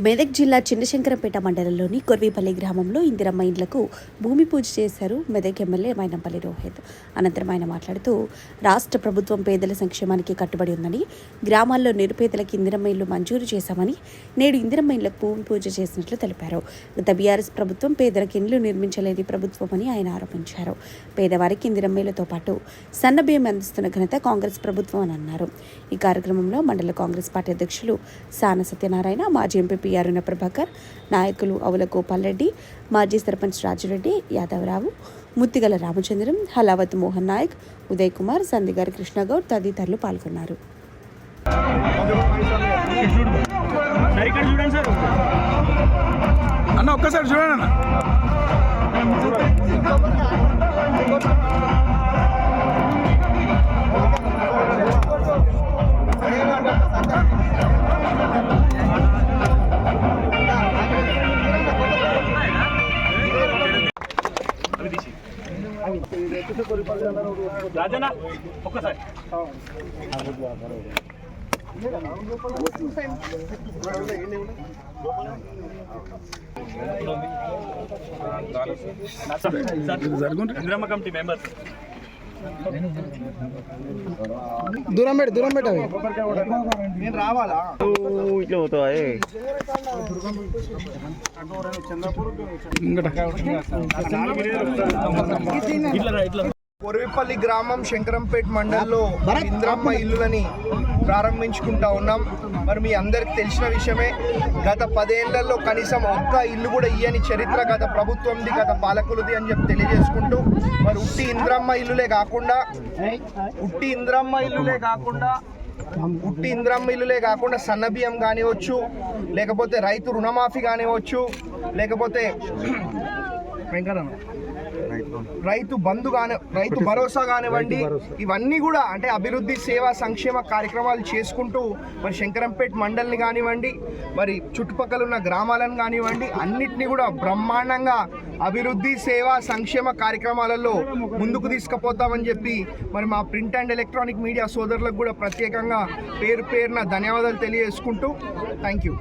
మెదక్ జిల్లా చిన్నశంకరంపేట మండలంలోని కొర్వీపల్లి గ్రామంలో ఇందిరమ్మ ఇండ్లకు భూమి పూజ చేశారు మెదక్ ఎమ్మెల్యే మైనంపల్లి రోహిత్. అనంతరం ఆయన మాట్లాడుతూ రాష్ట్ర ప్రభుత్వం పేదల సంక్షేమానికి కట్టుబడి ఉందని గ్రామాల్లో నిరుపేదలకు ఇందిరమ్మ ఇల్లు మంజూరు చేశామని నేడు ఇందిరమ్మ ఇళ్ళకు భూమి పూజ చేసినట్లు తెలిపారు. గత బీఆర్ఎస్ ప్రభుత్వం పేదలకు ఇండ్లు నిర్మించలేని ప్రభుత్వమని ఆయన ఆరోపించారు. పేదవారికి ఇందిరమ్మ ఇళ్ళతో పాటు సన్నబియ్యం అందిస్తున్న ఘనత కాంగ్రెస్ ప్రభుత్వం అని అన్నారు. ఈ కార్యక్రమంలో మండల కాంగ్రెస్ పార్టీ అధ్యక్షులు సాన సత్యనారాయణ మాజీ ఎంపీ అరుణ ప్రభాకర్ నాయకులు అవుల గోపాల్రెడ్డి మాజీ సర్పంచ్ రాజురెడ్డి యాదవరావు ముత్తిగల రామచంద్రం హలావత్ మోహన్ నాయక్ ఉదయ్ కుమార్ సందిగారి కృష్ణగౌడ్ తదితరులు పాల్గొన్నారు. అన్న ఒక్కసారి చూడండి అన్న. రాజన్న ఒక్కసారి జరుగుంటే ఇంద్రమ్మ కమిటీ మెంబర్స్ దూరం పెట్టి దూరం పెట్టాలి ఇట్లా పోతావా ఇట్లా రా, ఇట్లా. కొరవిపల్లి గ్రామం శంకరంపేట్ మండలంలో ఇంద్రమ్మ ఇల్లులని ప్రారంభించుకుంటా ఉన్నాం. మరి మీ అందరికి తెలిసిన విషయమే గత పదేళ్ళలో కనీసం ఒక్క ఇల్లు కూడా ఇయ్యని చరిత్ర గత ప్రభుత్వంది గత పాలకులది అని చెప్పి తెలియజేసుకుంటూ మరి ఉట్టి ఇంద్రమ్మ ఇల్లులే కాకుండా ఉట్టి ఇంద్రమ్మ ఇల్లులే కాకుండా ఉట్టి ఇంద్రమ్మ ఇల్లులే కాకుండా సన్నబియ్యం కానివచ్చు లేకపోతే రైతు రుణమాఫీ కానివచ్చు లేకపోతే రైతు బంధు. కాని రైతు భరోసా కానివ్వండి ఇవన్నీ కూడా అంటే అభివృద్ధి సేవా సంక్షేమ కార్యక్రమాలు చేసుకుంటూ మరి శంకరంపేట్ మండల్ని కానివ్వండి మరి చుట్టుపక్కల ఉన్న గ్రామాలను కానివ్వండి అన్నిటినీ కూడా బ్రహ్మాండంగా అభివృద్ధి సేవా సంక్షేమ కార్యక్రమాలలో ముందుకు తీసుకుపోతామని చెప్పి మరి మా ప్రింట్ అండ్ ఎలక్ట్రానిక్ మీడియా సోదరులకు కూడా ప్రత్యేకంగా పేరు పేరున ధన్యవాదాలు తెలియజేసుకుంటూ థ్యాంక్ యూ.